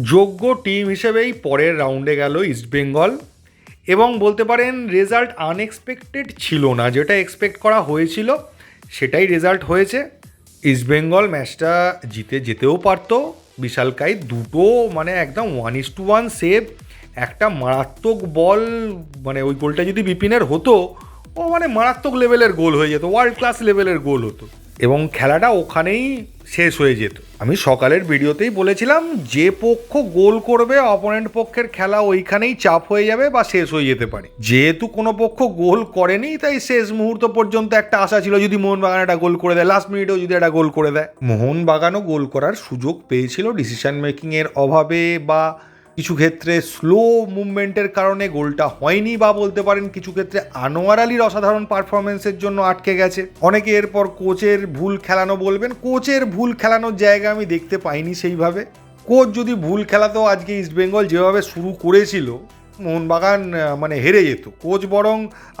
যোগ্য টিম হিসেবেই পরের রাউন্ডে গেল ইস্টবেঙ্গল এবং বলতে পারেন, রেজাল্ট আনএক্সপেক্টেড ছিল না। যেটা এক্সপেক্ট করা হয়েছিল, সেটাই রেজাল্ট হয়েছে। ইস্টবেঙ্গল ম্যাচটা জিতে যেতেও পারতো। বিশালকাই দুটো মানে একদম one is to one save একটা মারাত্মক বল মানে ওই গোলটা যদি বিপিনের হতো, ও মানে মারাত্মক লেভেলের গোল হয়ে যেত ওয়ার্ল্ড ক্লাস লেভেলের গোল হতো। এবং খেলাটা ওখানেই শেষ হয়ে যেত। আমি সকালের ভিডিওতেই বলেছিলাম, যে পক্ষ গোল করবে অপোনেন্ট পক্ষের খেলা ওইখানেই চাপ হয়ে যাবে বা শেষ হয়ে যেতে পারে। যেহেতু কোনো পক্ষ গোল করেনি, তাই শেষ মুহূর্ত পর্যন্ত একটা আশা ছিল যদি মোহনবাগান একটা গোল করে দেয় লাস্ট মিনিটেও যদি একটা গোল করে দেয়। মোহনবাগানও গোল করার সুযোগ পেয়েছিল ডিসিশন মেকিংয়ের অভাবে বা কিছু ক্ষেত্রে স্লো মুভমেন্টের কারণে গোলটা হয়নি বা বলতে পারেন কিছু ক্ষেত্রে আনোয়ার আলীর অসাধারণ পারফরমেন্সের জন্য আটকে গেছে। অনেকে এরপর কোচের ভুল খেলানো বলবেন, কোচের ভুল খেলানোর জায়গা আমি দেখতে পাইনি সেইভাবে। কোচ যদি ভুল খেলাতো আজকে ইস্টবেঙ্গল যেভাবে শুরু করেছিল মোহনবাগান মানে হেরে যেত। কোচ বরং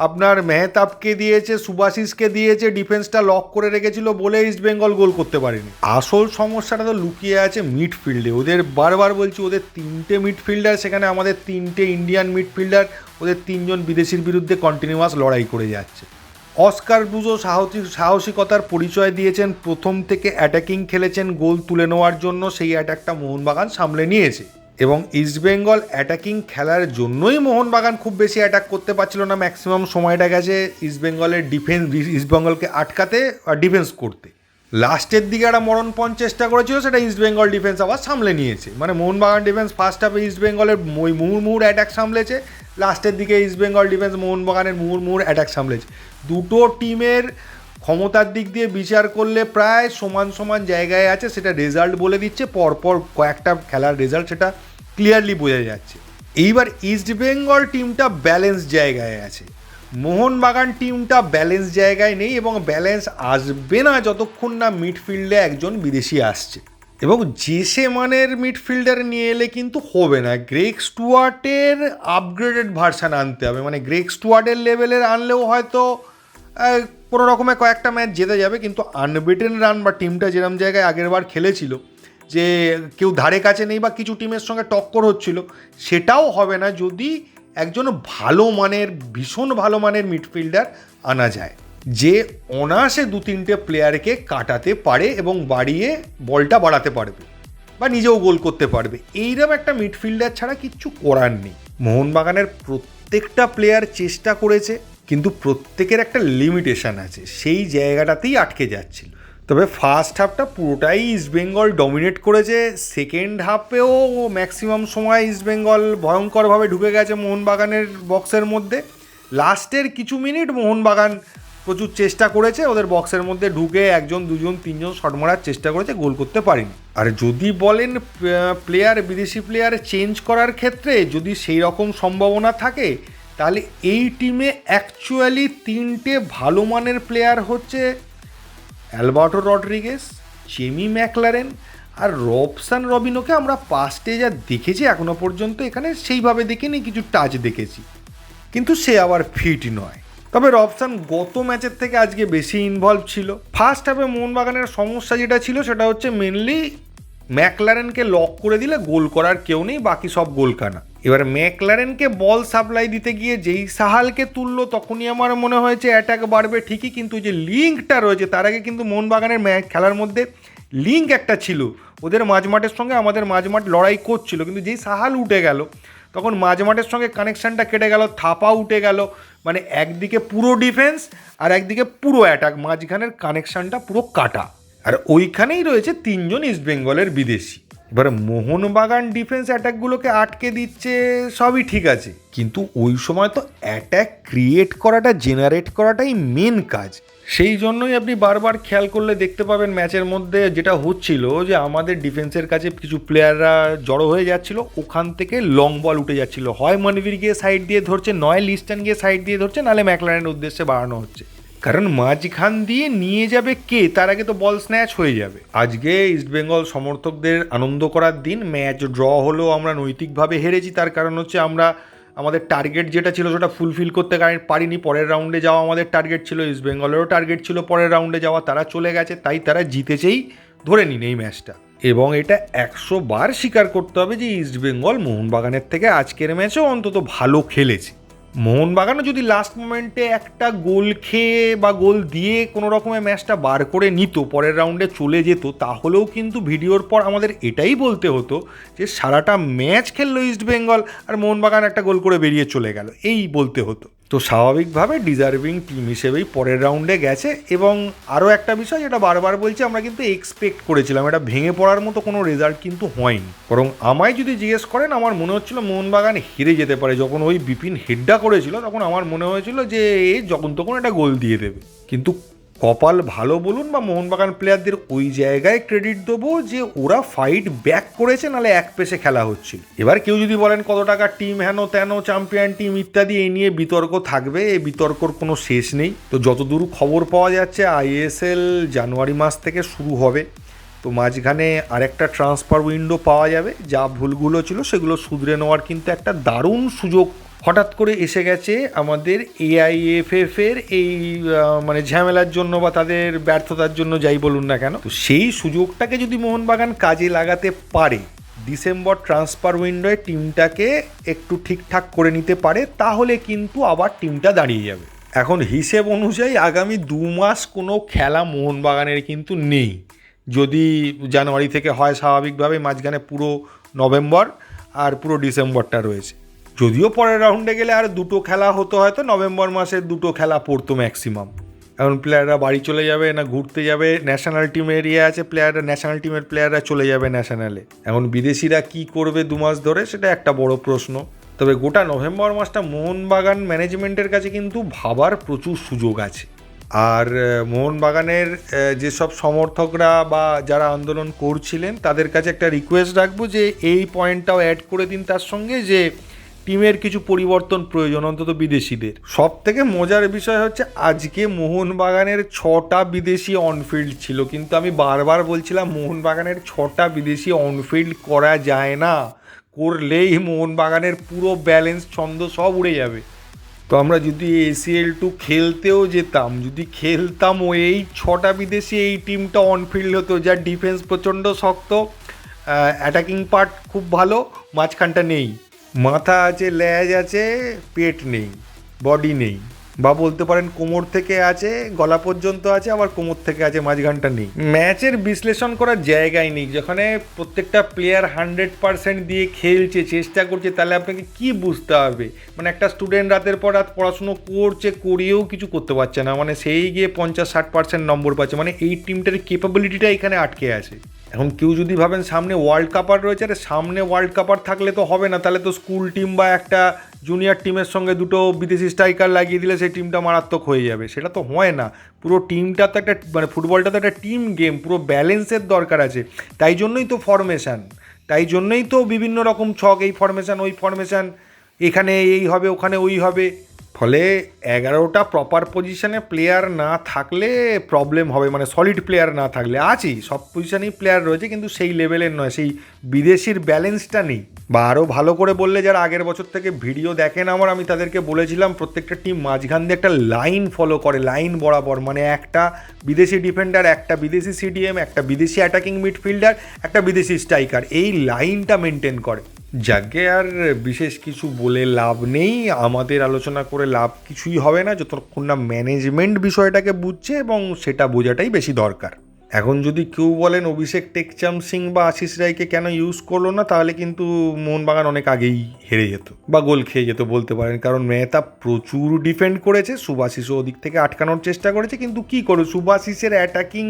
আপনার মেহতাবকে দিয়েছে সুভাশিসকে দিয়েছে, ডিফেন্সটা লক করে রেখেছিল বলে ইস্টবেঙ্গল গোল করতে পারেনি। আসল সমস্যাটা তো লুকিয়ে আছে মিডফিল্ডে ওদের বারবার বলছি, ওদের তিনটে মিডফিল্ডার সেখানে আমাদের তিনটে ইন্ডিয়ান মিডফিল্ডার ওদের তিনজন বিদেশির বিরুদ্ধে কন্টিনিউয়াস লড়াই করে যাচ্ছে। অস্কার ব্রুজো সাহসী, সাহসিকতার পরিচয় দিয়েছেন, প্রথম থেকে অ্যাটাকিং খেলেছেন, গোল তুলে নেওয়ার জন্য সেই অ্যাটাকটা মোহনবাগান সামলে নিয়েছে। এবং ইস্টবেঙ্গল অ্যাটাকিং খেলার জন্যই মোহনবাগান খুব বেশি অ্যাটাক করতে পারছিল না। ম্যাক্সিমাম সময়টা গেছে ইস্টবেঙ্গলের ডিফেন্স ইস্টবেঙ্গলকে আটকাতে আর ডিফেন্স করতে। লাস্টের দিকে একটা মরণপণ চেষ্টা করেছিল, সেটা ইস্টবেঙ্গল ডিফেন্স আবার সামলে নিয়েছে। মানে মোহনবাগান ডিফেন্স ফার্স্ট হাফে ইস্টবেঙ্গলের ওই মুহুর্মুহুর অ্যাটাক সামলেছে। লাস্টের দিকে ইস্টবেঙ্গল ডিফেন্স মোহনবাগানের মুহুর্মুহুর অ্যাটাক সামলেছে। দুটো টিমের ক্ষমতার দিক দিয়ে বিচার করলে প্রায় সমান সমান জায়গায় আছে, সেটা রেজাল্ট বলে দিচ্ছে। পরপর কয়েকটা খেলার রেজাল্ট সেটা ক্লিয়ারলি বোঝা যাচ্ছে। এইবার ইস্টবেঙ্গল টিমটা ব্যালেন্স জায়গায় আছে। মোহনবাগান টিমটা ব্যালেন্স জায়গায় নেই এবং ব্যালেন্স আসবে না যতক্ষণ না মিডফিল্ডে একজন বিদেশি আসছে। এবং জেসে মানের মিডফিল্ডার নিয়ে এলে কিন্তু হবে না। গ্রেক স্টুয়ার্টের আপগ্রেডেড ভার্সান আনতে হবে। মানে গ্রেক স্টুয়ার্টের লেভেলের আনলেও হয়তো কোনো রকমে কয়েকটা ম্যাচ জিতে যাবে, কিন্তু আনবিটেন রান বা টিমটা যেরকম জায়গায় আগের বার খেলেছিল, যে কেউ ধারে কাছে নেই বা কিছু টিমের সঙ্গে টক্কর হচ্ছিল, সেটাও হবে না যদি একজন ভালো মানের, ভীষণ ভালো মানের মিডফিল্ডার আনা যায়, যে অনায়াসে দু তিনটে প্লেয়ারকে কাটাতে পারে এবং বাড়িয়ে বলটা বাড়াতে পারবে বা নিজেও গোল করতে পারবে। এইরকম একটা মিডফিল্ডার ছাড়া কিচ্ছু করার নেই। মোহনবাগানের প্রত্যেকটা প্লেয়ার চেষ্টা করেছে কিন্তু প্রত্যেকের একটা লিমিটেশন আছে, সেই জায়গাটাতেই আটকে যাচ্ছিল। তবে ফার্স্ট হাফটা পুরোটাই ইস্টবেঙ্গল ডমিনেট করেছে সেকেন্ড হাফেও ম্যাক্সিমাম সময় ইস্টবেঙ্গল ভয়ঙ্করভাবে ঢুকে গেছে মোহনবাগানের বক্সের মধ্যে। লাস্টের কিছু মিনিট মোহনবাগান প্রচুর চেষ্টা করেছে, ওদের বক্সের মধ্যে ঢুকে একজন, দুজন, তিনজন শট মারার চেষ্টা করেছে, গোল করতে পারেনি। আর যদি বলেন প্লেয়ার বিদেশি প্লেয়ার চেঞ্জ করার ক্ষেত্রে যদি সেই রকম সম্ভাবনা থাকে তাহলে এই টিমে অ্যাকচুয়ালি তিনটে ভালো মানের প্লেয়ার হচ্ছে অ্যালবার্টো রড্রিগেস জেমি ম্যাকলারেন আর রবসান রবিনোকে আমরা পাস্টে যা দেখেছি এখনও পর্যন্ত এখানে সেইভাবে দেখিনি, কিছু টাচ দেখেছি। কিন্তু সে আবার ফিট নয়। তবে রবসান গত ম্যাচের থেকে আজকে বেশি ইনভলভ ছিল। ফার্স্ট হাফে মোহনবাগানের সমস্যা যেটা ছিল সেটা হচ্ছে মেনলি ম্যাকলারেনকে লক করে দিলে গোল করার কেউ নেই, বাকি সব গোল কানা এবার ম্যাকলারেনকে বল সাপ্লাই দিতে গিয়ে যেই সাহালকে তুললো, তখনই আমার মনে হয়েছে অ্যাটাক বাড়বে ঠিকই, কিন্তু যে লিঙ্কটা রয়েছে, তার আগে কিন্তু মোহনবাগানের ম্যাচ খেলার মধ্যে লিঙ্ক একটা ছিল। ওদের মাঝমাঠের সঙ্গে আমাদের মাঝমাঠ লড়াই করছিল, কিন্তু যেই সাহাল উঠে গেল, তখন মাঝমাঠের সঙ্গে কানেকশানটা কেটে গেল, থাপা উঠে গেল মানে একদিকে পুরো ডিফেন্স আর একদিকে পুরো অ্যাটাক মাঝখানের কানেকশানটা পুরো কাটা। আর ওইখানেই রয়েছে তিনজন ইস্টবেঙ্গলের বিদেশি। এবার মোহনবাগান ডিফেন্স অ্যাটাকগুলোকে আটকে দিচ্ছে, সবই ঠিক আছে। কিন্তু ওই সময় তো অ্যাটাক ক্রিয়েট করাটা জেনারেট করাটাই মেন কাজ। সেই জন্যই আপনি বারবার খেয়াল করলে দেখতে পাবেন ম্যাচের মধ্যে যেটা হচ্ছিল যে আমাদের ডিফেন্সের কাছে কিছু প্লেয়াররা জড়ো হয়ে যাচ্ছিল, ওখান থেকে লং বল উঠে যাচ্ছিল। হয় মনবীর গিয়ে সাইড দিয়ে ধরছে, নয় লিস্টান গিয়ে সাইড দিয়ে ধরছে, নাহলে ম্যাকলারেনের উদ্দেশ্যে বাড়ানো হচ্ছে। কারণ মাঝখান দিয়ে নিয়ে যাবে কে? তার আগে তো বল স্ন্যাচ হয়ে যাবে। আজকে ইস্টবেঙ্গল সমর্থকদের আনন্দ করার দিন ম্যাচ ড্র হলেও আমরা নৈতিকভাবে হেরেছি। তার কারণ হচ্ছে আমরা, আমাদের টার্গেট যেটা ছিল সেটা ফুলফিল করতে পারিনি। পরের রাউন্ডে যাওয়া আমাদের টার্গেট ছিল। ইস্টবেঙ্গলেরও টার্গেট ছিল পরের রাউন্ডে যাওয়া। তারা চলে গেছে, তাই তারা জিতেছেই ধরে নিন এই ম্যাচটা এবং এটা একশো বার স্বীকার করতে হবে যে ইস্টবেঙ্গল মোহনবাগানের থেকে আজকের ম্যাচেও অন্তত ভালো খেলেছে। মোহনবাগানও যদি লাস্ট মোমেন্টে একটা গোল খেয়ে বা গোল দিয়ে কোনো রকমের ম্যাচটা বার করে নিত, পরের রাউন্ডে চলে যেত, তাহলেও কিন্তু ভিডিওর পর আমাদের এটাই বলতে হতো যে সারাটা ম্যাচ খেললো ইস্টবেঙ্গল আর মোহনবাগান একটা গোল করে বেরিয়ে চলে গেল, এই বলতে হতো। তো স্বাভাবিকভাবে ডিজার্ভিং টিম হিসেবেই পরের রাউন্ডে গেছে এবং আরও একটা বিষয় যেটা বারবার বলছি, আমরা কিন্তু এক্সপেক্ট করেছিলাম, এটা ভেঙে পড়ার মতো কোনো রেজাল্ট কিন্তু হয়নি। বরং আমায় যদি জিজ্ঞেস করেন, আমার মনে হচ্ছিল মোহনবাগান হেরে যেতে পারে। যখন ওই বিপিন হেড্ডা করেছিল, তখন আমার মনে হয়েছিল যে যখন তখন একটা গোল দিয়ে দেবে। কিন্তু কপাল ভালো বলুন বা মোহনবাগান প্লেয়ারদের ওই জায়গায় ক্রেডিট দেবো যে ওরা ফাইট ব্যাক করেছে নাহলে এক পেশে খেলা হচ্ছিল। এবার কেউ যদি বলেন কত টাকার টিম হেন, তেন চ্যাম্পিয়ন টিম ইত্যাদি, এই নিয়ে বিতর্ক থাকবে এই বিতর্কর কোনো শেষ নেই। তো যতদূর খবর পাওয়া যাচ্ছে আইএসএল জানুয়ারি মাস থেকে শুরু হবে। তো মাঝখানে আরেকটা ট্রান্সফার উইন্ডো পাওয়া যাবে, যা ভুলগুলো ছিল, সেগুলো শুধরে নেওয়ার কিন্তু একটা দারুণ সুযোগ হঠাৎ করে এসে গেছে আমাদের এআইএফএফ এর এই মানে ঝামেলার জন্য বা তাদের ব্যর্থতার জন্য যাই বলুন না কেন, তো সেই সুযোগটাকে যদি মোহনবাগান কাজে লাগাতে পারে, ডিসেম্বর ট্রান্সফার উইন্ডোয় টিমটাকে একটু ঠিকঠাক করে নিতে পারে, তাহলে কিন্তু আবার টিমটা দাঁড়িয়ে যাবে। এখন হিসেব অনুযায়ী আগামী দু মাস কোনো খেলা মোহনবাগানের কিন্তু নেই। যদি জানুয়ারি থেকে হয় স্বাভাবিকভাবে, মাঝখানে পুরো নভেম্বর আর পুরো ডিসেম্বরটা রয়েছে। যদিও পরের রাউন্ডে গেলে আর দুটো খেলা হতো হয়তো, নভেম্বর মাসে দুটো খেলা পড়তো ম্যাক্সিমাম এখন প্লেয়াররা বাড়ি চলে যাবে, না ঘুরতে যাবে ন্যাশনাল টিমের ইয়ে আছে প্লেয়াররা ন্যাশনাল টিমের প্লেয়াররা চলে যাবে ন্যাশনালে এখন বিদেশিরা কি করবে দু মাস ধরে, সেটা একটা বড় প্রশ্ন। তবে গোটা নভেম্বর মাসটা মোহনবাগান ম্যানেজমেন্টের কাছে কিন্তু ভাবার প্রচুর সুযোগ আছে। আর মোহনবাগানের যেসব সমর্থকরা বা যারা আন্দোলন করছিলেন, তাদের কাছে একটা রিকোয়েস্ট রাখব যে, এই পয়েন্টটাও অ্যাড করে দিন তার সঙ্গে যে টিমের কিছু পরিবর্তন প্রয়োজন, অন্তত বিদেশিদের। সব থেকে মজার বিষয় হচ্ছে, আজকে মোহনবাগানের ছটা বিদেশি অনফিল্ড ছিল। কিন্তু আমি বারবার বলছিলাম, মোহনবাগানের ছটা বিদেশি অনফিল্ড করা যায় না। করলেই মোহনবাগানের পুরো ব্যালেন্স ছন্দ সব উড়ে যাবে। তো আমরা যদি এসিএল টু খেলতেও যেতাম, যদি খেলতাম ও এই ছটা বিদেশি এই টিমটা অনফিল্ড হতো, যার ডিফেন্স প্রচণ্ড শক্ত অ্যাটাকিং পার্ট খুব ভালো, মাঝখানটা নেই। মাথা আছে, ল্যাজ আছে, পেট নেই বডি নেই। বা বলতে পারেন কোমর থেকে আছে, গলা পর্যন্ত আছে, আবার কোমর থেকে আছে, মাঝখানটা নেই। ম্যাচের বিশ্লেষণ করার জায়গায় নেই। যেখানে প্রত্যেকটা প্লেয়ার হান্ড্রেড পার্সেন্ট দিয়ে খেলছে, চেষ্টা করছে, তাহলে আপনাকে কি বুঝতে হবে? মানে একটা স্টুডেন্ট রাতের পর রাত পড়াশুনো করছে, করিয়েও কিছু করতে পারছে না। মানে সেই গিয়ে পঞ্চাশ, ষাট পার্সেন্ট নম্বর পাচ্ছে। মানে এই টিমটার কেপাবিলিটিটা এখানে আটকে আছে। এখন কেউ যদি ভাবেন সামনে ওয়ার্ল্ড কাপার রয়েছে, আরে সামনে ওয়ার্ল্ড কাপার থাকলে তো হবে না। তাহলে তো স্কুল টিম বা একটা জুনিয়র টিমের সঙ্গে দুটো বিদেশি স্ট্রাইকার লাগিয়ে দিলে সেই টিমটা মারাত্মক হয়ে যাবে। সেটা তো হয় না। পুরো টিমটা তো একটা মানে ফুটবলটা তো একটা টিম গেম পুরো ব্যালেন্সের দরকার আছে। তাই জন্যই তো ফরমেশান তাই জন্যই তো বিভিন্ন রকম ছক, এই ফরমেশান ওই ফরমেশান এখানে এই হবে, ওখানে ওই হবে। ফলে এগারোটা প্রপার পজিশনে প্লেয়ার না থাকলে প্রবলেম হবে মানে সলিড প্লেয়ার না থাকলে। আছেই, সব পজিশনেই প্লেয়ার রয়েছে, কিন্তু সেই লেভেলের নয়, সেই বিদেশির ব্যালেন্সটা নেই। বা আরও ভালো করে বললে, যারা আগের বছর থেকে ভিডিও দেখেন আমার, আমি তাদেরকে বলেছিলাম, প্রত্যেকটা টিম মাঝখান দিয়ে একটা লাইন ফলো করে লাইন বরাবর। মানে একটা বিদেশি ডিফেন্ডার একটা বিদেশি সিডিএম একটা বিদেশি অ্যাটাকিং মিডফিল্ডার একটা বিদেশি স্ট্রাইকার এই লাইনটা মেনটেন করে। যাকে আর বিশেষ কিছু বলে লাভ নেই, আমাদের আলোচনা করে লাভ কিছুই হবে না, যতক্ষণ না ম্যানেজমেন্ট বিষয়টাকে বুঝছে এবং সেটা বোঝাটাই বেশি দরকার। এখন যদি কেউ বলেন অভিষেক টেকচাম সিং বা আশিস রায়কে কেন ইউজ করল না, তাহলে কিন্তু মোহনবাগান অনেক আগেই হেরে যেত বা গোল খেয়ে যেত বলতে পারেন। কারণ মেহতা প্রচুর ডিফেন্ড করেছে সুভাশিসও ওদিক থেকে আটকানোর চেষ্টা করেছে, কিন্তু কি করে সুভাশিসের অ্যাটাকিং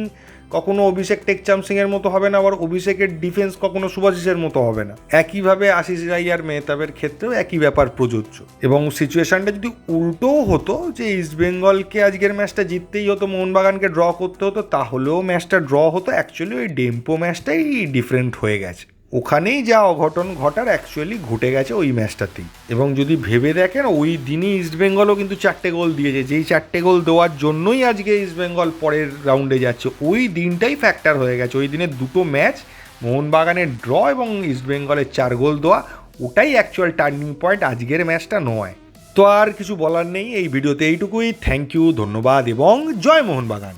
কখনো অভিষেক টেকচাম সিং এর মতো হবে না, আবার অভিষেকের ডিফেন্স কখনো শুভাশিসের মতো হবে না। একইভাবে আশিস রাই আর মেহতাবের ক্ষেত্রেও একই ব্যাপার প্রযোজ্য। এবং সিচুয়েশনটা যদি উল্টোও হতো, যে ইস্টবেঙ্গলকে আজকের ম্যাচটা জিততেই হতো, মোহনবাগানকে ড্র করতে হতো, তাহলেও ম্যাচটা ড্র হতো। অ্যাকচুয়ালি ওই ডেম্পো ম্যাচটাই ডিফারেন্ট হয়ে গেছে। ওখানেই যা অঘটন ঘটার অ্যাকচুয়ালি ঘটে গেছে ওই ম্যাচটাতেই এবং যদি ভেবে দেখেন, ওই দিনই ইস্টবেঙ্গলও কিন্তু চারটে গোল দিয়েছে। যেই চারটে গোল দেওয়ার জন্যই আজকে ইস্টবেঙ্গল পরের রাউন্ডে যাচ্ছে, ওই দিনটাই ফ্যাক্টর হয়ে গেছে। ওই দিনের দুটো ম্যাচ মোহনবাগানের ড্র এবং ইস্টবেঙ্গলের চার গোল দেওয়া, ওটাই অ্যাকচুয়াল টার্নিং পয়েন্ট আজকের ম্যাচটা নয়। তো আর কিছু বলার নেই, এই ভিডিওতে এইটুকুই। থ্যাংক ইউ ধন্যবাদ এবং জয় মোহনবাগান।